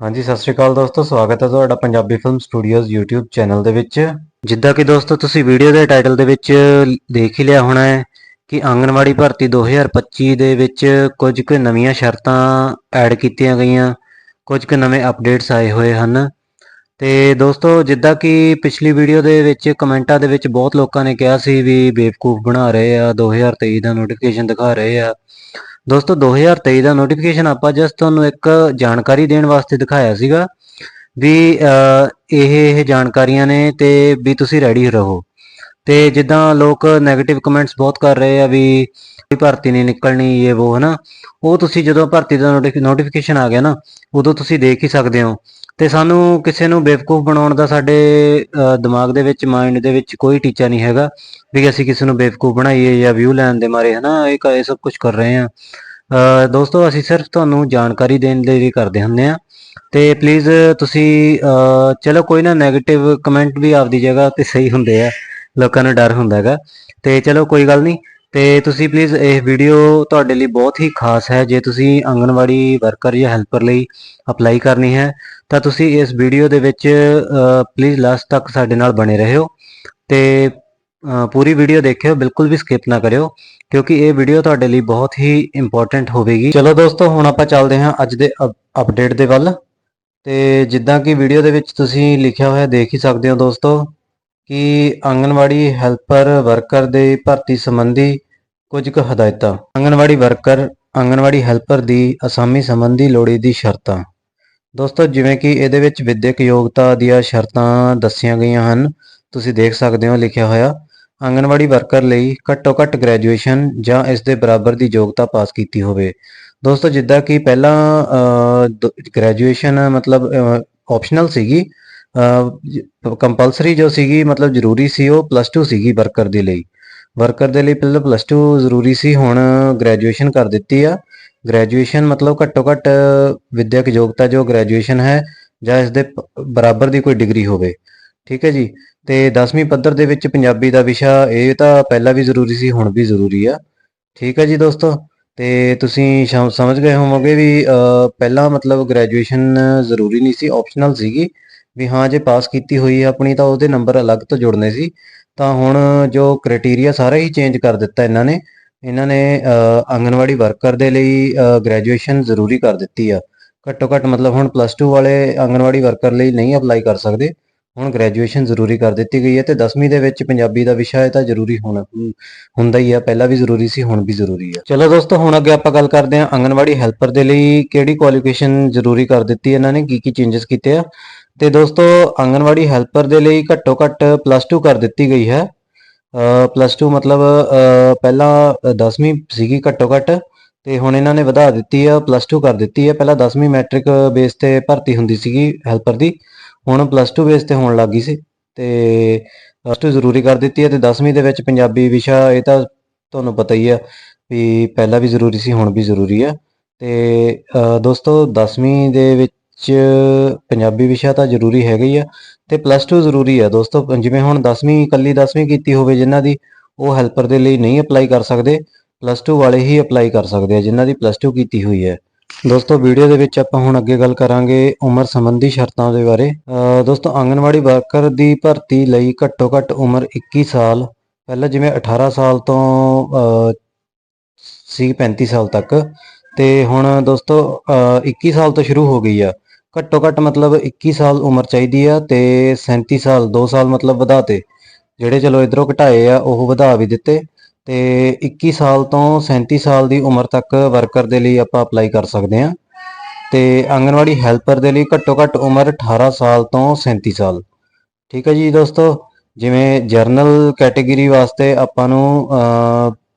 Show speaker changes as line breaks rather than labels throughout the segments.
ਹਾਂਜੀ, ਸਤਿ ਸ਼੍ਰੀ ਅਕਾਲ ਦੋਸਤੋ, ਸਵਾਗਤ ਹੈ ਤੁਹਾਡਾ Punjabi film studios YouTube channel ਦੇ ਵਿੱਚ। ਜਿੱਦਾਂ ਕਿ ਦੋਸਤੋ, ਤੁਸੀਂ ਵੀਡੀਓ ਦੇ ਟਾਈਟਲ ਦੇ ਵਿੱਚ ਦੇਖ ਹੀ ਲਿਆ ਹੋਣਾ ਹੈ ਕਿ ਆਂਗਣਵਾੜੀ ਭਰਤੀ 2025 ਦੇ ਵਿੱਚ ਕੁਝ ਕੁ ਨਵੀਆਂ ਸ਼ਰਤਾਂ ਐਡ ਕੀਤੀਆਂ ਗਈਆਂ, ਕੁਝ ਕੁ ਨਵੇਂ ਅਪਡੇਟਸ ਆਏ ਹੋਏ ਹਨ। ਤੇ ਦੋਸਤੋ, ਜਿੱਦਾਂ ਕਿ ਪਿਛਲੀ ਵੀਡੀਓ ਦੇ ਵਿੱਚ ਕਮੈਂਟਾਂ ਦੇ ਵਿੱਚ ਬਹੁਤ ਲੋਕਾਂ ਨੇ ਕਿਹਾ ਸੀ ਵੀ ਬੇਵਕੂਫ ਬਣਾ ਰਹੇ ਆ 2023 ਦਾ ਨੋਟੀਫਿਕੇਸ਼ਨ ਦਿਖਾ ਰਹੇ ਆ। ਦੋਸਤੋ 2023 ਦਾ ਨੋਟੀਫਿਕੇਸ਼ਨ ਆਪਾਂ ਜਸਟ ਤੁਹਾਨੂੰ ਇੱਕ ਜਾਣਕਾਰੀ ਦੇਣ ਵਾਸਤੇ ਦਿਖਾਇਆ ਸੀਗਾ ਵੀ ਇਹ ਇਹ ਜਾਣਕਾਰੀਆਂ ਨੇ ਤੇ ਵੀ ਤੁਸੀਂ ਰੈਡੀ ਰਹੋ। ਤੇ ਜਿੱਦਾਂ ਲੋਕ 네ਗੇਟਿਵ ਕਮੈਂਟਸ ਬਹੁਤ ਕਰ ਰਹੇ ਆ ਵੀ ਵੀ ਭਰਤੀ ਨਹੀਂ ਨਿਕਲਣੀ, ਇਹ ਉਹ ਹਨਾ, ਉਹ ਤੁਸੀਂ ਜਦੋਂ ਭਰਤੀ ਦਾ ਨੋਟੀਫਿਕੇਸ਼ਨ ਆ ਗਿਆ ਨਾ, ਉਦੋਂ ਤੁਸੀਂ ਦੇਖ ਹੀ ਸਕਦੇ ਹੋ। ਤੇ ਸਾਨੂੰ ਕਿਸੇ ਨੂੰ ਬੇਵਕੂਫ ਬਣਾਉਣ ਦਾ ਸਾਡੇ ਦਿਮਾਗ ਦੇ ਵਿੱਚ ਮਾਈਂਡ ਦੇ ਵਿੱਚ ਕੋਈ ਟੀਚਾ ਨਹੀਂ ਹੈਗਾ ਵੀ ਅਸੀਂ ਕਿਸੇ ਨੂੰ ਬੇਵਕੂਫ ਬਣਾਈਏ ਜਾਂ ਵਿਊ ਲੈਣ ਦੇ ਮਾਰੇ, ਹਨਾ? ਇਹ ਇਹ ਸਭ ਕੁਝ ਕਰ ਰਹੇ ਆ ਦੋਸਤੋ, ਅਸੀਂ ਸਿਰਫ ਤੁਹਾਨੂੰ ਜਾਣਕਾਰੀ ਦੇਣ ਦੇ ਲਈ ਕਰਦੇ ਹੁੰਦੇ ਆ ਤੇ ਪਲੀਜ਼ ਤੁਸੀਂ ਚਲੋ ਕੋਈ ਨਾ 네ਗੇਟਿਵ ਕਮੈਂਟ ਵੀ ਆਪਦੀ ਜਗ੍ਹਾ ਤੇ ਸਹੀ ਹੁੰਦੇ ਆ। ਲੋਕਾਂ ਨੂੰ ਡਰ ਹੁੰਦਾ ਹੈਗਾ। ਤੇ ਚਲੋ ਕੋਈ ਗੱਲ ਨਹੀਂ। ਤੇ ਤੁਸੀਂ ਪਲੀਜ਼ ਇਹ ਵੀਡੀਓ ਤੁਹਾਡੇ ਲਈ ਬਹੁਤ ਹੀ ਖਾਸ ਹੈ। ਜੇ ਤੁਸੀਂ ਆਂਗਣਵਾੜੀ ਵਰਕਰ ਜਾਂ ਹੈਲਪਰ ਲਈ ਅਪਲਾਈ ਕਰਨੀ ਹੈ ਤਾਂ ਤੁਸੀਂ ਇਸ ਵੀਡੀਓ ਦੇ ਵਿੱਚ ਪਲੀਜ਼ ਲਾਸਟ ਤੱਕ ਸਾਡੇ ਨਾਲ ਬਣੇ ਰਹਿਓ ਤੇ ਅ, ਪੂਰੀ ਵੀਡੀਓ ਦੇਖਿਓ ਬਿਲਕੁਲ ਵੀ ਸਕਿਪ ਨਾ ਕਰਿਓ ਕਿਉਂਕਿ ਇਹ ਵੀਡੀਓ ਤੁਹਾਡੇ ਲਈ ਬਹੁਤ ਹੀ ਇੰਪੋਰਟੈਂਟ ਹੋਵੇਗੀ। ਚਲੋ ਦੋਸਤੋ ਹੁਣ ਆਪਾਂ ਚੱਲਦੇ ਹਾਂ ਅੱਜ ਦੇ ਅਪਡੇਟ ਦੇ ਵੱਲ। ਤੇ ਜਿੱਦਾਂ ਕਿ ਵੀਡੀਓ ਦੇ ਵਿੱਚ ਤੁਸੀਂ ਲਿਖਿਆ ਹੋਇਆ ਦੇਖ ਹੀ ਸਕਦੇ ਹੋ ਦੋਸਤੋ ਕਿ ਆਂਗਣਵਾੜੀ ਹੈਲਪਰ ਵਰਕਰ ਦੇ ਭਰਤੀ ਸੰਬੰਧੀ ਕੁਝ ਕੁ ਹਦਾਇਤਾਂ। ਆਂਗਣਵਾੜੀ ਵਰਕਰ ਆਂਗਣਵਾੜੀ ਹੈਲਪਰ ਦੀ ਅਸਾਮੀ ਸੰਬੰਧੀ ਲੋੜੀਂਦੀ ਸ਼ਰਤਾਂ। ਦੋਸਤੋ, ਜਿਵੇਂ ਕਿ ਇਹਦੇ ਵਿੱਚ ਵਿਦਿਅਕ ਯੋਗਤਾ ਦੀਆਂ ਸ਼ਰਤਾਂ ਦੱਸੀਆਂ ਗਈਆਂ ਹਨ, ਤੁਸੀਂ ਦੇਖ ਸਕਦੇ ਹੋ, ਲਿਖਿਆ ਹੋਇਆ, ਆਂਗਣਵਾੜੀ ਵਰਕਰ ਲਈ ਘੱਟੋ ਘੱਟ ਗ੍ਰੈਜੂਏਸ਼ਨ ਜਾਂ ਇਸ ਦੇ ਬਰਾਬਰ ਦੀ ਯੋਗਤਾ ਪਾਸ ਕੀਤੀ ਹੋਵੇ। ਦੋਸਤੋ, ਜਿੱਦਾਂ ਕਿ ਪਹਿਲਾਂ ਗ੍ਰੈਜੂਏਸ਼ਨ ਮਤਲਬ ਆਪਸ਼ਨਲ ਸੀਗੀ ਕੰਪਲਸਰੀ ਜੋ ਸੀਗੀ, ਮਤਲਬ ਜ਼ਰੂਰੀ ਸੀ ਉਹ ਪਲੱਸ 2 ਸੀਗੀ ਵਰਕਰ ਦੇ ਲਈ। ਵਰਕਰ ਦੇ ਲਈ ਪਹਿਲਾਂ ਪਲੱਸ 2 ਜ਼ਰੂਰੀ ਸੀ, ਹੁਣ ਗ੍ਰੈਜੂਏਸ਼ਨ ਕਰ ਦਿੱਤੀ ਆ। ਗ੍ਰੈਜੂਏਸ਼ਨ ਮਤਲਬ ਘੱਟੋ ਘੱਟ ਵਿਦਿਅਕ ਯੋਗਤਾ ਜੋ ਗ੍ਰੈਜੂਏਸ਼ਨ ਹੈ ਜਾਂ ਇਸ ਦੇ ਬਰਾਬਰ ਦੀ ਕੋਈ ਡਿਗਰੀ ਹੋਵੇ। ਠੀਕ ਹੈ ਜੀ? ਤੇ 10ਵੀਂ ਪੱਧਰ ਦੇ ਵਿੱਚ ਪੰਜਾਬੀ ਦਾ ਵਿਸ਼ਾ, ਇਹ ਤਾਂ ਪਹਿਲਾਂ ਵੀ ਜ਼ਰੂਰੀ ਸੀ, ਹੁਣ ਵੀ ਜ਼ਰੂਰੀ ਆ। ਠੀਕ ਹੈ ਜੀ ਦੋਸਤੋ? ਤੇ ਤੁਸੀਂ ਸਮਝ ਗਏ ਹੋਵੋਗੇ ਵੀ ਪਹਿਲਾਂ ਮਤਲਬ ਗ੍ਰੈਜੂਏਸ਼ਨ ਜ਼ਰੂਰੀ ਨਹੀਂ ਸੀ ਆਪਸ਼ਨਲ ਸੀਗੀ। ਵੀ ਹਾਂ, ਜੇ ਪਾਸ ਕੀਤੀ ਹੋਈ ਹੈ ਆਪਣੀ, ਤਾਂ ਉਹਦੇ ਨੰਬਰ ਅਲੱਗ ਤੋਂ ਜੁੜਨੇ ਸੀ। ਤਾਂ ਹੁਣ ਜੋ ਕ੍ਰਾਈਟੇਰੀਆ ਸਾਰਾ ਹੀ ਚੇਂਜ ਕਰ ਦਿੱਤਾ ਇਹਨਾਂ ਨੇ। ਇਹਨਾਂ ਨੇ ਅਹ, ਆਂਗਣਵਾੜੀ ਵਰਕਰ ਦੇ ਲਈ ਗ੍ਰੈਜੂਏਸ਼ਨ ਜ਼ਰੂਰੀ ਕਰ ਦਿੱਤੀ ਆ। ਘੱਟੋ ਘੱਟ ਮਤਲਬ ਹੁਣ ਪਲੱਸ 2 ਵਾਲੇ ਆਂਗਣਵਾੜੀ ਵਰਕਰ ਲਈ ਨਹੀਂ ਅਪਲਾਈ ਕਰ ਸਕਦੇ। ਹੁਣ ਗ੍ਰੈਜੂਏਸ਼ਨ ਜ਼ਰੂਰੀ ਕਰ ਦਿੱਤੀ ਗਈ ਹੈ ਤੇ 10ਵੀਂ ਦੇ ਵਿੱਚ ਪੰਜਾਬੀ ਦਾ ਵਿਸ਼ਾ ਇਹ ਤਾਂ ਜ਼ਰੂਰੀ ਹੋਣਾ ਹੁੰਦਾ ਹੀ ਆ ਪਹਿਲਾਂ ਵੀ ਜ਼ਰੂਰੀ ਸੀ ਹੁਣ ਵੀ ਜ਼ਰੂਰੀ ਆ। ਚਲੋ ਦੋਸਤੋ ਹੁਣ ਅੱਗੇ ਆਪਾਂ ਗੱਲ ਕਰਦੇ ਹਾਂ ਆਂਗਣਵਾੜੀ ਹੈਲਪਰ ਦੇ ਲਈ ਕਿਹੜੀ ਕੁਆਲੀਫਿਕੇਸ਼ਨ ਜ਼ਰੂਰੀ ਕਰ ਦਿੱਤੀ ਇਹਨਾਂ ਨੇ ਕੀ ਕੀ ਚੇਂਜਸ ਕੀਤੇ ਆ। ਤੇ ਦੋਸਤੋ ਆਂਗਣਵਾੜੀ ਹੈਲਪਰ ਦੇ ਲਈ ਘੱਟੋ ਘੱਟ ਪਲੱਸ 2 ਕਰ ਦਿੱਤੀ ਗਈ ਹੈ। ਪਲੱਸ 2 ਮਤਲਬ ਪਹਿਲਾਂ 10ਵੀਂ ਸੀਗੀ ਘੱਟੋ ਘੱਟ, ਤੇ ਹੁਣ ਇਹਨਾਂ ਨੇ ਵਧਾ ਦਿੱਤੀ ਆ ਪਲੱਸ 2 ਕਰ ਦਿੱਤੀ ਹੈ ਪਹਿਲਾਂ 10ਵੀਂ ਮੈਟ੍ਰਿਕ ਬੇਸ ਤੇ ਭਰਤੀ ਹੁੰਦੀ ਸੀਗੀ ਹੈਲਪਰ ਦੀ, ਹੁਣ ਪਲੱਸ 2 ਬੇਸ ਤੇ ਹੋਣ ਲੱਗ ਗਈ ਸੀ। ਤੇ ਪਲੱਸ 2 ਜ਼ਰੂਰੀ ਕਰ ਦਿੱਤੀ ਹੈ ਤੇ 10ਵੀਂ ਦੇ ਵਿੱਚ ਪੰਜਾਬੀ ਵਿਸ਼ਾ, ਇਹ ਤਾਂ ਤੁਹਾਨੂੰ ਪਤਾ ਹੀ ਆ ਵੀ ਪਹਿਲਾਂ ਵੀ ਜ਼ਰੂਰੀ ਸੀ, ਹੁਣ ਵੀ ਜ਼ਰੂਰੀ ਆ। ਤੇ ਦੋਸਤੋ 10ਵੀਂ ਦੇ ਵਿੱਚ ਪੰਜਾਬੀ ਵਿਸ਼ਾ ਤਾਂ ਜ਼ਰੂਰੀ ਹੈਗਾ ਹੀ ਆ ਤੇ ਪਲੱਸ 2 ਜ਼ਰੂਰੀ ਆ ਦੋਸਤੋ। ਜਿਵੇਂ ਹੁਣ 10ਵੀਂ ਇਕੱਲੀ 10ਵੀਂ ਕੀਤੀ ਹੋਵੇ ਜਿਨ੍ਹਾਂ ਦੀ ਉਹ ਹੈਲਪਰ ਦੇ ਲਈ ਨਹੀਂ ਅਪਲਾਈ ਕਰ ਸਕਦੇ ਪਲੱਸ 2 ਵਾਲੇ ਹੀ ਅਪਲਾਈ ਕਰ ਸਕਦੇ ਆ ਜਿਨ੍ਹਾਂ ਦੀ ਪਲੱਸ 2 ਕੀਤੀ ਹੋਈ ਹੈ। ਦੋਸਤੋ ਵੀਡੀਓ ਦੇ ਵਿੱਚ ਆਪਾਂ ਹੁਣ ਅੱਗੇ ਗੱਲ ਕਰਾਂਗੇ ਉਮਰ ਸੰਬੰਧੀ ਸ਼ਰਤਾਂ ਦੇ ਬਾਰੇ। ਦੋਸਤੋ ਆਂਗਣਵਾੜੀ ਵਰਕਰ ਦੀ ਭਰਤੀ ਲਈ ਘੱਟੋ ਘੱਟ ਉਮਰ 21 ਸਾਲ ਪਹਿਲਾਂ ਜਿਵੇਂ 18 ਸਾਲ ਤੋਂ ਸੀ 35 ਸਾਲ ਤੱਕ। ਤੇ ਹੁਣ ਦੋਸਤੋ ਅਹ, 21 ਸਾਲ ਤੋਂ ਸ਼ੁਰੂ ਹੋ ਗਈ ਆ। ਘੱਟੋ ਘੱਟ ਮਤਲਬ 21 ਸਾਲ ਉਮਰ ਚਾਹੀਦੀ ਆ ਤੇ 37 ਸਾਲ 2 ਸਾਲ ਮਤਲਬ ਵਧਾਤੇ ਜਿਹੜੇ ਚਲੋ ਇਧਰੋਂ ਘਟਾਏ ਆ, ਉਹ ਵਧਾ ਵੀ ਦਿੱਤੇ। ਤੇ 21 ਸਾਲ ਤੋਂ 37 ਸਾਲ ਦੀ ਉਮਰ ਤੱਕ ਵਰਕਰ ਦੇ ਲਈ ਆਪਾਂ ਅਪਲਾਈ ਕਰ ਸਕਦੇ ਹਾਂ ਤੇ ਆਂਗਨਵਾੜੀ ਹੈਲਪਰ ਦੇ ਲਈ ਘੱਟੋ ਘੱਟ ਉਮਰ 18 ਸਾਲ ਤੋਂ 37 ਸਾਲ। ਠੀਕ ਹੈ ਜੀ ਦੋਸਤੋ, ਜਿਵੇਂ ਜਰਨਲ ਕੈਟਾਗਰੀ ਵਾਸਤੇ ਆਪਾਂ ਨੂੰ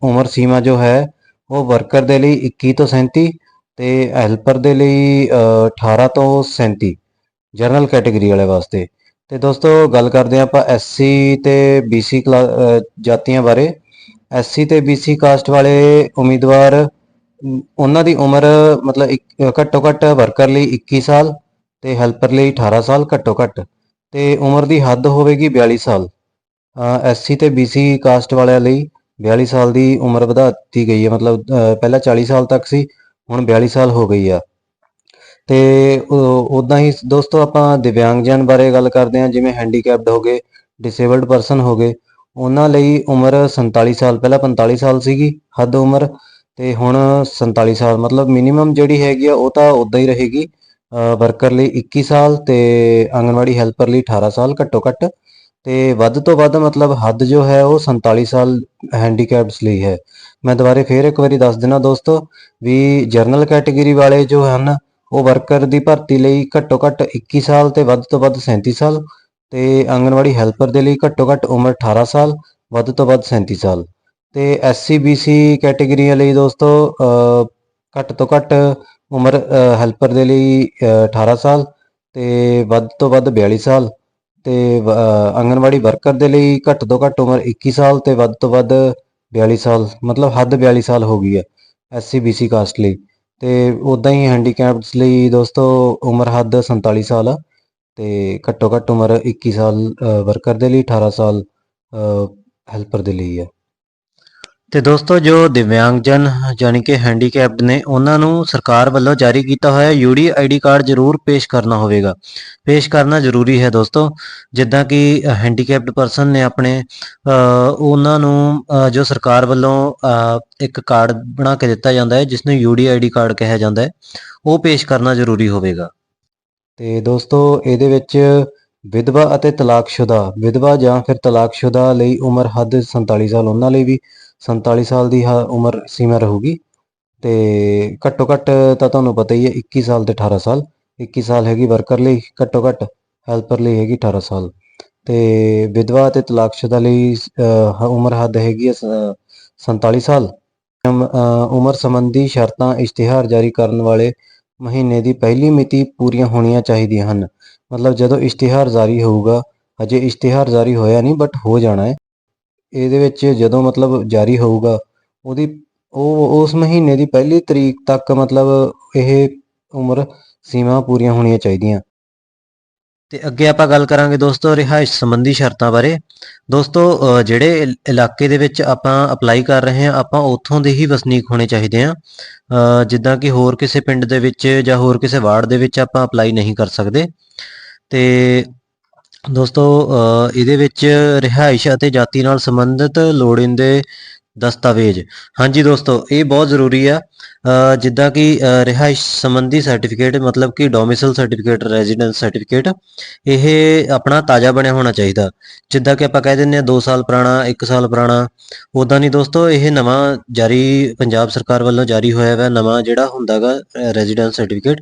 ਉਮਰ ਸੀਮਾ ਜੋ ਹੈ, ਉਹ ਵਰਕਰ ਦੇ ਲਈ 21 ਤੋਂ 37 ਤੇ ਹੈਲਪਰ ਦੇ ਲਈ ਅਹ, 18 ਤੋਂ 37 ਜਨਰਲ ਕੈਟਾਗਰੀ ਵਾਲੇ ਵਾਸਤੇ। ਤੇ ਦੋਸਤੋ ਗੱਲ ਕਰਦੇ ਹਾਂ ਆਪਾਂ ਐਸਸੀ ਤੇ ਬੀਸੀ ਜਾਤੀਆਂ ਬਾਰੇ। ਐਸਸੀ ਤੇ ਬੀਸੀ ਕਾਸਟ ਵਾਲੇ ਉਮੀਦਵਾਰ ਉਹਨਾਂ ਦੀ ਉਮਰ ਮਤਲਬ ਇੱਕ- ਘੱਟੋ ਘੱਟ ਵਰਕਰ ਲਈ 21 ਸਾਲ ਤੇ ਹੈਲਪਰ ਲਈ 18 ਸਾਲ ਘੱਟੋ ਘੱਟ ਤੇ ਉਮਰ ਦੀ ਹੱਦ ਹੋਵੇਗੀ 42 ਸਾਲ। ਐਸਸੀ ਤੇ ਬੀਸੀ ਕਾਸਟ ਵਾਲਿਆਂ ਲਈ 42 ਸਾਲ ਦੀ ਉਮਰ ਵਧਾ ਦਿੱਤੀ ਗਈ ਹੈ। ਮਤਲਬ ਪਹਿਲਾਂ 40 ਸਾਲ ਤੱਕ ਸੀ ਹੁਣ 42 ਸਾਲ ਹੋ ਗਈ ਆ। ਤੇ ਉਦਾਂ ਹੀ ਦੋਸਤੋ ਆਪਾਂ ਦਿਵਿਆਂਗਜਨ ਬਾਰੇ ਗੱਲ ਕਰਦੇ ਹਾਂ, ਜਿਵੇਂ ਹੈਂਡੀਕੈਪਡ ਹੋ ਗਏ ਡਿਸੇਬਲਡ ਪਰਸਨ ਹੋ ਗਏ, ਉਹਨਾਂ ਲਈ ਉਮਰ 47 ਸਾਲ, ਪਹਿਲਾਂ 45 ਸਾਲ ਸੀਗੀ, ਹੱਦ ਉਮਰ, ਤੇ ਹੁਣ 47 ਸਾਲ, ਮਤਲਬ ਮਿਨੀਮਮ ਜਿਹੜੀ ਹੈਗੀ ਆ, ਉਹ ਤਾਂ ਉਦਾਂ ਹੀ ਰਹੇਗੀ ਵਰਕਰ ਲਈ 21 ਸਾਲ ਤੇ ਆਂਗਨਵਾੜੀ ਹੈਲਪਰ ਲਈ 18 ਸਾਲ ਘੱਟੋ ਘੱਟ। ਤੇ ਵੱਧ ਤੋਂ ਵੱਧ ਮਤਲਬ ਹੱਦ ਜੋ ਹੈ ਉਹ 47 ਸਾਲ ਹੈਂਡੀਕੈਪਸ ਲਈ ਹੈ। ਮੈਂ ਦੁਬਾਰੇ ਫੇਰ ਇੱਕ ਵਾਰੀ ਦੱਸ ਦਿੰਦਾ ਦੋਸਤੋ ਵੀ ਜਰਨਲ ਕੈਟਾਗਰੀ ਵਾਲੇ ਜੋ ਹਨ ਉਹ ਵਰਕਰ ਦੀ ਭਰਤੀ ਲਈ ਘੱਟੋ ਘੱਟ 21 ਸਾਲ ਤੇ ਵੱਧ ਤੋਂ ਵੱਧ 37 ਸਾਲ ਤੇ ਆਂਗਨਵਾੜੀ ਹੈਲਪਰ ਦੇ ਲਈ ਘੱਟੋ ਘੱਟ ਉਮਰ 18 ਸਾਲ ਵੱਧ ਤੋਂ ਵੱਧ 37 ਸਾਲ। ਤੇ ਐਸਸੀ ਬੀਸੀ ਕੈਟਾਗਰੀਆਂ ਲਈ ਦੋਸਤੋ ਘੱਟ ਤੋਂ ਘੱਟ ਉਮਰ ਹੈਲਪਰ ਦੇ ਲਈ ਅ, 18 ਸਾਲ ਤੇ ਵੱਧ ਤੋਂ ਵੱਧ 42 ਸਾਲ। ਤੇ ਆਂਗਨਵਾੜੀ ਵਰਕਰ ਦੇ ਲਈ ਘੱਟ ਤੋਂ ਘੱਟ ਉਮਰ 21 ਸਾਲ ਤੇ ਵੱਧ ਤੋਂ ਵੱਧ 42 ਸਾਲ, ਮਤਲਬ ਹੱਦ 42 ਸਾਲ ਹੋ ਗਈ ਹੈ ਐਸਸੀ ਬੀਸੀ ਕਾਸਟ ਲਈ। ਤੇ ਉਦਾਂ ਹੀ ਹੈਂਡੀਕੈਪਡਸ ਲਈ ਦੋਸਤੋ ਉਮਰ ਹੱਦ 47 ਸਾਲ ਆ ਤੇ ਘੱਟੋ ਘੱਟ ਉਮਰ 21 ਸਾਲ ਵਰਕਰ ਦੇ ਲਈ 18 ਸਾਲ ਹੈਲਪਰ ਦੇ ਲਈ ਹੈ। ਤੇ ਦੋਸਤੋ, ਜੋ ਦਿਵਿਆਂਗਜਨ ਯਾਨੀ ਕਿ ਹੈਂਡੀਕੈਪਡ ਨੇ, ਉਹਨਾਂ ਨੂੰ ਸਰਕਾਰ ਵੱਲੋਂ ਜਾਰੀ ਕੀਤਾ ਹੋਇਆ ਯੂਡੀ ਆਈਡੀ ਕਾਰਡ ਜ਼ਰੂਰ ਪੇਸ਼ ਕਰਨਾ ਹੋਵੇਗਾ। ਪੇਸ਼ ਕਰਨਾ ਜ਼ਰੂਰੀ ਹੈ ਦੋਸਤੋ, ਜਿੱਦਾਂ ਕਿ ਹੈਂਡੀਕੈਪਡ ਪਰਸਨ ਨੇ ਆਪਣੇ ਉਹਨਾਂ ਨੂੰ ਜੋ ਸਰਕਾਰ ਵੱਲੋਂ ਇੱਕ ਕਾਰਡ ਬਣਾ ਕੇ ਦਿੱਤਾ ਜਾਂਦਾ ਹੈ ਜਿਸ ਨੂੰ ਯੂਡੀ ਆਈਡੀ ਕਾਰਡ ਕਿਹਾ ਜਾਂਦਾ ਹੈ, ਉਹ ਪੇਸ਼ ਕਰਨਾ ਜ਼ਰੂਰੀ ਹੋਵੇਗਾ। ਤੇ ਦੋਸਤੋ, ਇਹਦੇ ਵਿੱਚ ਵਿਧਵਾ ਅਤੇ ਤਲਾਕਸ਼ੁਦਾ, ਵਿਧਵਾ ਜਾਂ ਫਿਰ ਤਲਾਕਸ਼ੁਦਾ ਲਈ ਉਮਰ ਹੱਦ 47 ਸਾਲ, ਉਹਨਾਂ ਲਈ ਵੀ 47 ਸਾਲ ਦੀ ਹ- ਉਮਰ ਸੀਮਾ ਰਹੂਗੀ ਤੇ ਘੱਟੋ ਘੱਟ ਤਾਂ ਤੁਹਾਨੂੰ ਪਤਾ ਹੀ ਹੈ 21 ਸਾਲ ਤੇ 18 ਸਾਲ 21 ਸਾਲ ਹੈਗੀ ਵਰਕਰ ਲਈ, ਘੱਟੋ ਘੱਟ ਹੈਲਪਰ ਲਈ ਹੈਗੀ 18 ਸਾਲ। ਤੇ ਵਿਧਵਾ ਅਤੇ ਤਲਾਕਸ਼ੁਦਾ ਲਈ ਉਮਰ ਹੱਦ ਹੈਗੀ ਹੈ ਸ- 47 ਸਾਲ। ਉਮਰ ਸੰਬੰਧੀ ਸ਼ਰਤਾਂ ਇਸ਼ਤਿਹਾਰ ਜਾਰੀ ਕਰਨ ਵਾਲੇ ਮਹੀਨੇ ਦੀ ਪਹਿਲੀ ਮਿਤੀ ਪੂਰੀਆਂ ਹੋਣੀਆਂ ਚਾਹੀਦੀਆਂ ਹਨ। ਮਤਲਬ ਜਦੋਂ ਇਸ਼ਤਿਹਾਰ ਜਾਰੀ ਹੋਊਗਾ ਅਜੇ ਇਸ਼ਤਿਹਾਰ ਜਾਰੀ ਹੋਇਆ ਨਹੀਂ ਬਟ ਹੋ ਜਾਣਾ ਹੈ। ਇਹਦੇ ਵਿੱਚ ਜਦੋਂ ਮਤਲਬ ਜਾਰੀ ਹੋਊਗਾ, ਉਹਦੀ ਉਹ, ਉਸ ਮਹੀਨੇ ਦੀ ਪਹਿਲੀ ਤਰੀਕ ਤੱਕ ਮਤਲਬ ਇਹ ਉਮਰ ਸੀਮਾ ਪੂਰੀਆਂ ਹੋਣੀਆਂ ਚਾਹੀਦੀਆਂ। ਤੇ ਅੱਗੇ ਆਪਾਂ ਗੱਲ ਕਰਾਂਗੇ ਦੋਸਤੋ ਰਿਹਾਇਸ਼ ਸੰਬੰਧੀ ਸ਼ਰਤਾਂ ਬਾਰੇ। ਦੋਸਤੋ ਜਿਹੜੇ ਇਲਾਕੇ ਦੇ ਵਿੱਚ ਆਪਾਂ ਅਪਲਾਈ ਕਰ ਰਹੇ ਹਾਂ, ਆਪਾਂ ਉੱਥੋਂ ਦੇ ਹੀ ਵਸਨੀਕ ਹੋਣੇ ਚਾਹੀਦੇ ਆ ਜਿੱਦਾਂ ਕਿ ਹੋਰ ਕਿਸੇ ਪਿੰਡ ਦੇ ਵਿੱਚ ਜਾਂ ਹੋਰ ਕਿਸੇ ਵਾਰਡ ਦੇ ਵਿੱਚ ਆਪਾਂ ਅਪਲਾਈ ਨਹੀਂ ਕਰ ਸਕਦੇ। ਤੇ ਦੋਸਤੋ ਇਹਦੇ ਵਿੱਚ ਰਿਹਾਇਸ਼ ਅਤੇ ਜਾਤੀ ਨਾਲ ਸੰਬੰਧਿਤ ਲੋੜੀਂਦੇ ਦਸਤਾਵੇਜ਼। ਹਾਂਜੀ ਦੋਸਤੋ, ਇਹ ਬਹੁਤ ਜ਼ਰੂਰੀ ਆ। ਜਿੱਦਾਂ ਕਿ ਰਿਹਾਇਸ਼ ਸੰਬੰਧੀ ਸਰਟੀਫਿਕੇਟ, ਮਤਲਬ ਕਿ ਡੋਮਿਸਾਈਲ ਸਰਟੀਫਿਕੇਟ, ਰੈਜ਼ੀਡੈਂਸ ਸਰਟੀਫਿਕੇਟ, ਇਹ ਆਪਣਾ ਤਾਜ਼ਾ ਬਣਿਆ ਹੋਣਾ ਚਾਹੀਦਾ। ਜਿੱਦਾਂ ਕਿ ਆਪਾਂ ਕਹਿ ਦਿੰਦੇ ਆ 2 ਸਾਲ ਪੁਰਾਣਾ 1 ਸਾਲ ਪੁਰਾਣਾ ਉਦਾਂ ਨਹੀਂ ਦੋਸਤੋ, ਇਹ ਨਵਾਂ ਜਾਰੀ ਪੰਜਾਬ ਸਰਕਾਰ ਵੱਲੋਂ ਜਾਰੀ ਹੋਇਆ ਹੈ ਨਵਾਂ ਜਿਹੜਾ ਹੁੰਦਾਗਾ ਰੈਜ਼ੀਡੈਂਸ ਸਰਟੀਫਿਕੇਟ।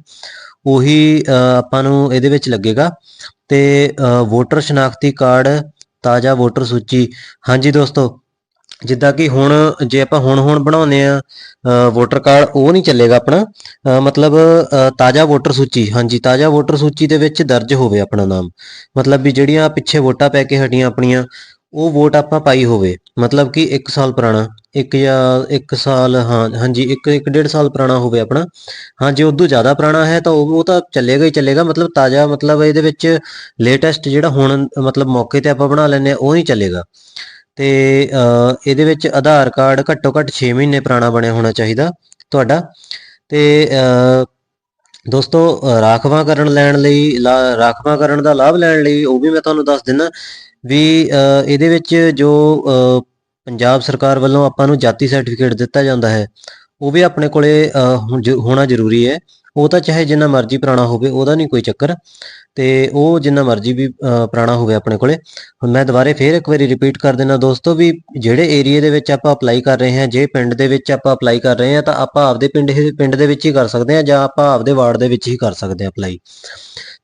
ਉਹੀ ਆਪਾਂ ਨੂੰ ਇਹਦੇ ਵਿੱਚ ਲੱਗੇਗਾ। ਤੇ ਵੋਟਰ ਸ਼ਨਾਖਤੀ ਕਾਰਡ ਤਾਜ਼ਾ ਵੋਟਰ ਸੂਚੀ। ਹਾਂਜੀ ਦੋਸਤੋ ਜਿੱਦਾਂ ਕਿ ਹੁਣ ਜੇ ਆਪਾਂ ਹੁਣ ਹੁਣ ਬਣਾਉਂਦੇ ਆ ਵੋਟਰ ਕਾਰਡ ਉਹ ਨਹੀਂ ਚੱਲੇਗਾ ਆਪਣਾ। ਮਤਲਬ ਅ, ਤਾਜ਼ਾ ਵੋਟਰ ਸੂਚੀ। ਹਾਂਜੀ ਤਾਜ਼ਾ ਵੋਟਰ ਸੂਚੀ ਦੇ ਵਿੱਚ ਦਰਜ ਹੋਵੇ ਆਪਣਾ ਨਾਮ। ਮਤਲਬ ਵੀ ਜਿਹੜੀਆਂ ਪਿੱਛੇ ਵੋਟਾਂ ਪੈ ਕੇ ਹਟੀਆਂ ਆਪਣੀਆਂ ਉਹ ਵੋਟ ਆਪਾਂ ਪਾਈ ਹੋਵੇ। ਮਤਲਬ ਕਿ 1 ਸਾਲ ਪੁਰਾਣਾ ਇੱਕ ਜਾਂ 1 ਸਾਲ ਹਾਂ ਹਾਂਜੀ ਇੱਕ ਇੱਕ ਡੇਢ ਸਾਲ ਪੁਰਾਣਾ ਹੋਵੇ ਆਪਣਾ। ਹਾਂ ਜੇ ਉਦੋਂ ਜ਼ਿਆਦਾ ਪੁਰਾਣਾ ਹੈ ਤਾਂ ਉਹ ਉਹ ਤਾਂ ਚੱਲੇਗਾ ਹੀ ਚੱਲੇਗਾ। ਮਤਲਬ ਤਾਜ਼ਾ ਮਤਲਬ ਇਹਦੇ ਵਿੱਚ ਲੇਟੈਸਟ ਜਿਹੜਾ ਹੁਣ ਮਤਲਬ ਮੌਕੇ ਤੇ ਆਪਾਂ ਬਣਾ ਲੈਂਦੇ ਉਹ ਨਹੀਂ ਚੱਲੇਗਾ। ਤੇ ਇਹਦੇ ਵਿੱਚ ਆਧਾਰ ਕਾਰਡ ਘੱਟੋ ਘੱਟ 6 ਮਹੀਨੇ ਪੁਰਾਣਾ ਬਣਿਆ ਹੋਣਾ ਚਾਹੀਦਾ ਤੁਹਾਡਾ। ਤੇ ਅ, ਦੋਸਤੋ ਅ, ਰਾਖਵਾਂਕਰਨ ਲੈਣ ਲਈ ਲਾ- ਰਾਖਵਾਂਕਰਨ ਦਾ ਲਾਭ ਲੈਣ ਲਈ ਉਹ ਵੀ ਮੈਂ ਤੁਹਾਨੂੰ ਦੱਸ ਦਿੰਦਾ। ਵੀ ਇਹਦੇ ਵਿੱਚ ਜੋ ਪੰਜਾਬ ਸਰਕਾਰ ਵੱਲੋਂ ਆਪਾਂ ਨੂੰ ਜਾਤੀ ਸਰਟੀਫਿਕੇਟ ਦਿੱਤਾ ਜਾਂਦਾ ਹੈ, ਉਹ ਵੀ ਆਪਣੇ ਕੋਲੇ ਹੋਣਾ ਜ਼ਰੂਰੀ ਹੈ। ਉਹ ਤਾਂ ਚਾਹੇ ਜਿੰਨਾ ਮਰਜ਼ੀ ਪੁਰਾਣਾ ਹੋਵੇ ਉਹਦਾ ਨਹੀਂ ਕੋਈ ਚੱਕਰ। ਤੇ ਉਹ ਜਿੰਨਾ ਮਰਜ਼ੀ ਵੀ ਪੁਰਾਣਾ ਹੋਵੇ ਆਪਣੇ ਕੋਲੇ। ਹੁਣ ਮੈਂ ਦੁਬਾਰੇ ਫੇਰ ਇੱਕ ਵਾਰੀ ਰਿਪੀਟ ਕਰ ਦਿੰਦਾ ਦੋਸਤੋ ਵੀ ਜਿਹੜੇ ਏਰੀਆ ਦੇ ਵਿੱਚ ਆਪਾਂ ਅਪਲਾਈ ਕਰ ਰਹੇ ਹਾਂ ਜੇ ਪਿੰਡ ਦੇ ਵਿੱਚ ਆਪਾਂ ਅਪਲਾਈ ਕਰ ਰਹੇ ਹਾਂ ਤਾਂ ਆਪਾਂ ਆਪਦੇ ਪਿੰਡ ਪਿੰਡ ਦੇ ਵਿੱਚ ਹੀ ਕਰ ਸਕਦੇ ਹਾਂ ਜਾਂ ਆਪਾਂ ਆਪਦੇ ਵਾਰਡ ਦੇ ਵਿੱਚ ਹੀ ਕਰ ਸਕਦੇ ਹਾਂ ਅਪਲਾਈ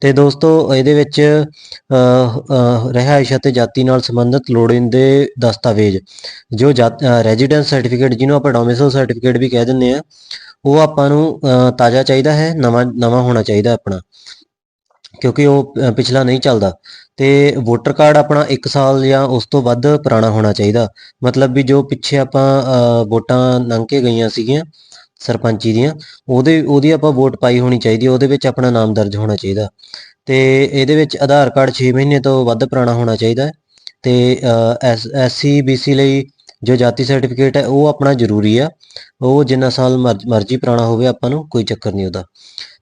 ਤੇ ਦੋਸਤੋ ਇਹਦੇ ਵਿੱਚ ਅ, ਰਿਹਾਇਸ਼ ਅਤੇ ਜਾਤੀ ਨਾਲ ਸੰਬੰਧਿਤ ਲੋੜੀਂਦੇ ਦਸਤਾਵੇਜ਼। ਜੋ ਰੈਜ਼ੀਡੈਂਸ ਸਰਟੀਫਿਕੇਟ ਜਿਹਨੂੰ ਆਪਾਂ ਡੋਮਿਸਾਈਲ ਸਰਟੀਫਿਕੇਟ ਵੀ ਕਹਿ ਦਿੰਦੇ ਆ ਉਹ ਆਪਾਂ ਨੂੰ ਤਾਜ਼ਾ ਚਾਹੀਦਾ ਹੈ, ਨਵਾਂ ਨਵਾਂ ਹੋਣਾ ਚਾਹੀਦਾ ਆਪਣਾ। ਕਿਉਂਕਿ ਉਹ ਪਿਛਲਾ ਨਹੀਂ ਚੱਲਦਾ। ਤੇ ਵੋਟਰ ਕਾਰਡ ਆਪਣਾ 1 ਸਾਲ ਜਾਂ ਉਸ ਤੋਂ ਵੱਧ ਪੁਰਾਣਾ ਹੋਣਾ ਚਾਹੀਦਾ। ਮਤਲਬ ਵੀ ਜੋ ਪਿੱਛੇ ਆਪਾਂ ਵੋਟਾਂ ਲੰਘ ਕੇ ਗਈਆਂ ਸੀਗੀਆਂ, ਸਰਪੰਚੀ ਦੀਆਂ, ਉਹਦੇ, ਉਹਦੀ ਆਪਾਂ ਵੋਟ ਪਾਈ ਹੋਣੀ ਚਾਹੀਦੀ ਉਹਦੇ ਵਿੱਚ ਆਪਣਾ ਨਾਮ ਦਰਜ ਹੋਣਾ ਚਾਹੀਦਾ। ਤੇ ਇਹਦੇ ਵਿੱਚ ਆਧਾਰ ਕਾਰਡ 6 ਮਹੀਨੇ ਤੋਂ ਵੱਧ ਪੁਰਾਣਾ ਹੋਣਾ ਚਾਹੀਦਾ ਹੈ। ਤੇ ਐਸਸੀ ਬੀਸੀ ਲਈ ਜੋ ਜਾਤੀ ਸਰਟੀਫਿਕੇਟ ਹੈ, ਉਹ ਆਪਣਾ ਜ਼ਰੂਰੀ ਆ। ਉਹ ਜਿੰਨਾ ਸਾਲ ਮਰ- ਮਰਜ਼ੀ ਪੁਰਾਣਾ ਹੋਵੇ, ਆਪਾਂ ਨੂੰ ਕੋਈ ਚੱਕਰ ਨਹੀਂ ਉਹਦਾ।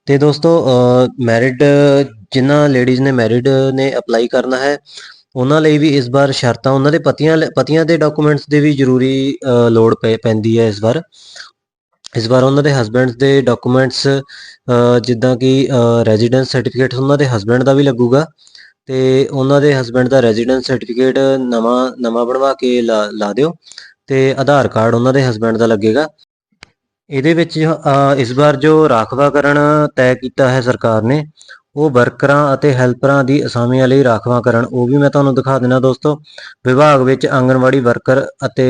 ਤੇ ਦੋਸਤੋ ਮੈਰਿਡ ਜਿਨ੍ਹਾਂ ਲੇਡੀਜ਼ ਨੇ ਮੈਰਿਡ ਨੇ ਅਪਲਾਈ ਕਰਨਾ ਹੈ, ਉਹਨਾਂ ਲਈ ਵੀ ਇਸ ਵਾਰ ਸ਼ਰਤਾਂ, ਉਹਨਾਂ ਦੇ ਪਤੀਆਂ ਪਤੀਆਂ ਦੇ ਡਾਕੂਮੈਂਟਸ ਦੇ ਵੀ ਜ਼ਰੂਰੀ ਲੋੜ ਪੈ, ਪੈਂਦੀ ਹੈ ਇਸ ਵਾਰ। ਇਸ ਵਾਰ ਉਹਨਾਂ ਦੇ ਹਸਬੈਂਡਸ ਦੇ ਡਾਕੂਮੈਂਟਸ ਜਿੱਦਾਂ ਕਿ ਰੈਜ਼ੀਡੈਂਸ ਸਰਟੀਫਿਕੇਟ ਉਹਨਾਂ ਦੇ ਹਸਬੈਂਡ ਦਾ ਵੀ ਲੱਗੂਗਾ। ਤੇ ਉਹਨਾਂ ਦੇ ਹਸਬੈਂਡ ਦਾ ਰੈਜ਼ੀਡੈਂਸ ਸਰਟੀਫਿਕੇਟ ਨਵਾਂ ਨਵਾਂ ਬਣਵਾ ਕੇ ਲਾ ਲਾ ਦਿਓ ਤੇ ਆਧਾਰ ਕਾਰਡ ਉਹਨਾਂ ਦੇ ਹਸਬੈਂਡ ਦਾ ਲੱਗੇਗਾ। ਇਹਦੇ ਵਿੱਚ ਜੋ, ਇਸ ਵਾਰ ਜੋ ਰਾਖਵਾਂਕਰਨ ਤੈਅ ਕੀਤਾ ਹੈ ਸਰਕਾਰ ਨੇ ਉਹ ਵਰਕਰਾਂ ਅਤੇ ਹੈਲਪਰਾਂ ਦੀ ਅਸਾਮੀਆਂ ਲਈ ਰਾਖਵਾਂਕਰਨ ਉਹ ਵੀ ਮੈਂ ਤੁਹਾਨੂੰ ਦਿਖਾ ਦੇਣਾ ਦੋਸਤੋ, ਵਿਭਾਗ ਵਿੱਚ ਆਂਗਣਵਾੜੀ ਵਰਕਰ ਅਤੇ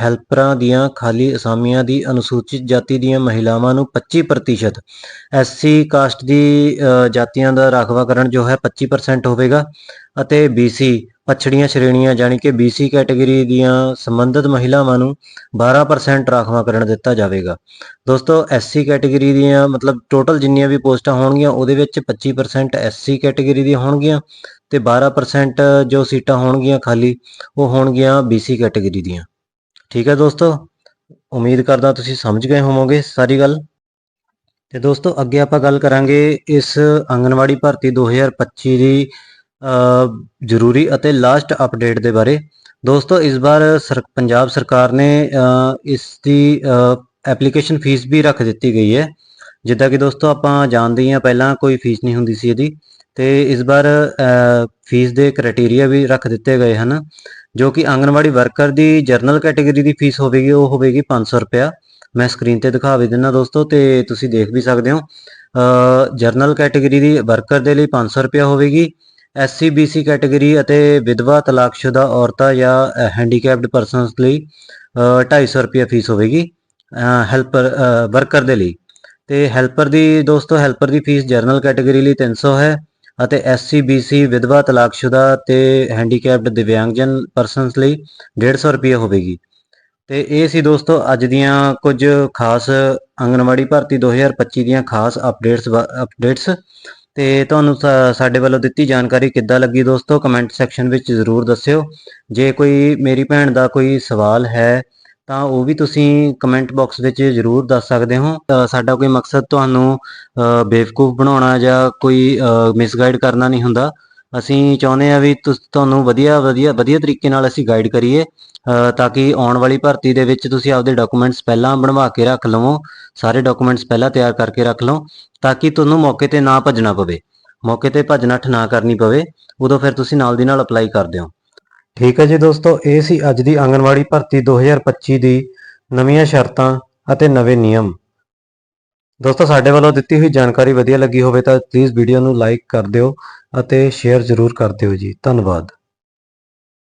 ਹੈਲਪਰਾਂ ਦੀਆਂ ਖਾਲੀ ਅਸਾਮੀਆਂ ਦੀ ਅਨੁਸੂਚਿਤ ਜਾਤੀ ਦੀਆਂ ਮਹਿਲਾਵਾਂ ਨੂੰ 25% ਐਸਸੀ ਕਾਸਟ ਦੀ ਜਾਤੀਆਂ ਦਾ ਰਾਖਵਾਂਕਰਨ ਜੋ ਹੈ 25% ਹੋਵੇਗਾ ਅਤੇ ਬੀਸੀ ਪਛੜੀਆਂ ਸ਼੍ਰੇਣੀਆਂ ਜਾਣੀ ਕਿ ਬੀਸੀ ਕੈਟਾਗਰੀ ਦੀਆਂ ਸੰਬੰਧਿਤ ਮਹਿਲਾਵਾਂ ਨੂੰ 12% ਰਾਖਵਾਂਕਰਨ ਦਿੱਤਾ ਜਾਵੇਗਾ। ਦੋਸਤੋ ਐਸਸੀ ਕੈਟਾਗਰੀ ਦੀਆਂ ਮਤਲਬ ਟੋਟਲ ਜਿੰਨੀਆਂ ਵੀ ਪੋਸਟਾਂ ਹੋਣਗੀਆਂ, ਉਹਦੇ ਵਿੱਚ 25% ਐਸਸੀ ਕੈਟਾਗਰੀ ਦੀਆਂ ਹੋਣਗੀਆਂ ਤੇ 12% ਜੋ ਸੀਟਾਂ ਹੋਣਗੀਆਂ ਖਾਲੀ, ਉਹ ਹੋਣਗੀਆਂ ਬੀਸੀ ਕੈਟਾਗਰੀ ਦੀਆਂ। ਠੀਕ ਹੈ ਦੋਸਤੋ? ਉਮੀਦ ਕਰਦਾ ਤੁਸੀਂ ਸਮਝ ਗਏ ਹੋਵੋਗੇ ਸਾਰੀ ਗੱਲ। ਤੇ ਦੋਸਤੋ, ਅੱਗੇ ਆਪਾਂ ਗੱਲ ਕਰਾਂਗੇ ਇਸ ਆਂਗਨਵਾੜੀ ਭਰਤੀ 2025 ਦੀ ਜ਼ਰੂਰੀ ਅਤੇ ਲਾਸਟ ਅਪਡੇਟ ਦੇ ਬਾਰੇ। ਦੋਸਤੋ, ਇਸ ਵਾਰ ਸਰ, ਪੰਜਾਬ ਸਰਕਾਰ ਨੇ ਇਸ ਦੀ ਐਪਲੀਕੇਸ਼ਨ ਫੀਸ ਵੀ ਰੱਖ ਦਿੱਤੀ ਗਈ ਹੈ। ਜਿੱਦਾਂ ਕਿ ਦੋਸਤੋ, ਆਪਾਂ ਜਾਣਦੇ ਹਾਂ ਪਹਿਲਾਂ ਕੋਈ ਫੀਸ ਨਹੀਂ ਹੁੰਦੀ ਸੀ ਇਹਦੀ। ਤੇ ਇਸ ਵਾਰ ਫੀਸ ਦੇ ਕ੍ਰਾਈਟੇਰੀਆ ਵੀ ਰੱਖ ਦਿੱਤੇ ਗਏ ਹਨ। ਜੋ ਕਿ ਆਂਗਨਵਾੜੀ ਵਰਕਰ ਦੀ ਜਰਨਲ ਕੈਟਾਗਰੀ ਦੀ ਫੀਸ ਹੋਵੇਗੀ, ਉਹ ਹੋਵੇਗੀ 500 ਰੁਪਇਆ। ਮੈਂ ਸਕਰੀਨ ਤੇ ਦਿਖਾ ਵੀ ਦਿੰਦਾ ਦੋਸਤੋ, ਤੇ ਤੁਸੀਂ ਦੇਖ ਵੀ ਸਕਦੇ ਹੋ। ਜਰਨਲ ਕੈਟਾਗਰੀ ਦੀ ਵਰਕਰ ਦੇ ਲਈ 500 ਰੁਪਇਆ ਹੋਵੇਗੀ। ਐਸਸੀ ਬੀਸੀ ਕੈਟਾਗਰੀ ਅਤੇ ਵਿਧਵਾ ਤਲਾਕਸ਼ੁਦਾ ਔਰਤਾਂ ਜਾਂ ਹੈਂਡੀਕੈਪਡ ਪਰਸਨਸ ਲਈ ਅ, 250 ਰੁਪਇਆ ਫੀਸ ਹੋਵੇਗੀ ਹੈਲਪਰ ਵਰਕਰ ਦੇ ਲਈ। ਤੇ ਹੈਲਪਰ ਦੀ ਦੋਸਤੋ ਹੈਲਪਰ ਦੀ ਫੀਸ ਜਰਨਲ ਕੈਟਾਗਰੀ ਲਈ 300 ਹੈ ਅਤੇ ਐਸਸੀ ਬੀਸੀ ਵਿਧਵਾ ਤਲਾਕਸ਼ੁਦਾ ਤੇ ਹੈਂਡੀਕੈਪਡ ਦਿਵਿਆਂਗਜਨ ਪਰਸਨਸ ਲਈ 150 ਰੁਪਏ ਹੋਵੇਗੀ। ਤੇ ਇਹ ਸੀ ਦੋਸਤੋ ਅੱਜ ਦੀਆਂ ਕੁਝ ਖਾਸ ਆਂਗਣਵਾੜੀ ਭਰਤੀ 2025 ਦੀਆਂ ਖਾਸ ਅਪਡੇਟਸ ਅਪਡੇਟਸ। ਤੇ ਤੁਹਾਨੂੰ ਸਾਡੇ ਵੱਲੋਂ ਦਿੱਤੀ ਜਾਣਕਾਰੀ ਕਿੱਦਾਂ ਲੱਗੀ ਦੋਸਤੋ? ਕਮੈਂਟ ਸੈਕਸ਼ਨ ਵਿੱਚ ਜ਼ਰੂਰ ਦੱਸਿਓ। ਜੇ ਕੋਈ ਮੇਰੀ ਭੈਣ ਦਾ ਕੋਈ ਸਵਾਲ ਹੈ, ਤਾਂ ਉਹ ਵੀ ਤੁਸੀਂ ਕਮੈਂਟ ਬਾਕਸ ਵਿੱਚ ਜ਼ਰੂਰ ਦੱਸ ਸਕਦੇ ਹੋ। ਸਾਡਾ ਕੋਈ ਮਕਸਦ ਤੁਹਾਨੂੰ ਬੇਵਕੂਫ ਬਣਾਉਣਾ ਜਾਂ ਕੋਈ ਮਿਸਗਾਈਡ ਕਰਨਾ ਨਹੀਂ ਹੁੰਦਾ। ਅਸੀਂ ਚਾਹੁੰਦੇ ਆ ਵੀ ਤੁਸ- ਤੁਹਾਨੂੰ ਵਧੀਆ ਵਧੀਆ ਵਧੀਆ ਤਰੀਕੇ ਨਾਲ ਅਸੀਂ ਗਾਈਡ ਕਰੀਏ ਅ, ਤਾਂ ਕਿ ਆਉਣ ਵਾਲੀ ਭਰਤੀ ਦੇ ਵਿੱਚ ਤੁਸੀਂ ਆਪਦੇ ਡਾਕੂਮੈਂਟਸ ਪਹਿਲਾਂ ਬਣਵਾ ਕੇ ਰੱਖ ਲਵੋ ਸਾਰੇ ਡਾਕੂਮੈਂਟਸ ਪਹਿਲਾਂ ਤਿਆਰ ਕਰਕੇ ਰੱਖ ਲਓ ਤਾਂ ਕਿ ਤੁਹਾਨੂੰ ਮੌਕੇ ਤੇ ਨਾ ਭੱਜਣਾ ਪਵੇ। ਮੌਕੇ ਤੇ ਭੱਜ ਨੱਠ ਨਾ ਕਰਨੀ ਪਵੇ ਉਦੋਂ ਫਿਰ ਤੁਸੀਂ ਨਾਲ ਦੀ ਨਾਲ ਅਪਲਾਈ ਕਰ ਦਿਓ। ਠੀਕ ਹੈ ਜੀ ਦੋਸਤੋ ਇਹ ਸੀ ਅੱਜ ਦੀ ਆਂਗਣਵਾੜੀ ਭਰਤੀ 2025 ਦੀ ਨਵੀਆਂ ਸ਼ਰਤਾਂ ਅਤੇ ਨਵੇਂ ਨਿਯਮ। ਦੋਸਤੋ ਸਾਡੇ ਵੱਲੋਂ ਦਿੱਤੀ ਹੋਈ ਜਾਣਕਾਰੀ ਵਧੀਆ ਲੱਗੀ ਹੋਵੇ ਤਾਂ ਪਲੀਜ਼ ਵੀਡੀਓ ਨੂੰ ਲਾਈਕ ਕਰ ਦਿਓ ਅਤੇ ਸ਼ੇਅਰ ਜ਼ਰੂਰ ਕਰ ਦਿਓ ਜੀ। ਧੰਨਵਾਦ।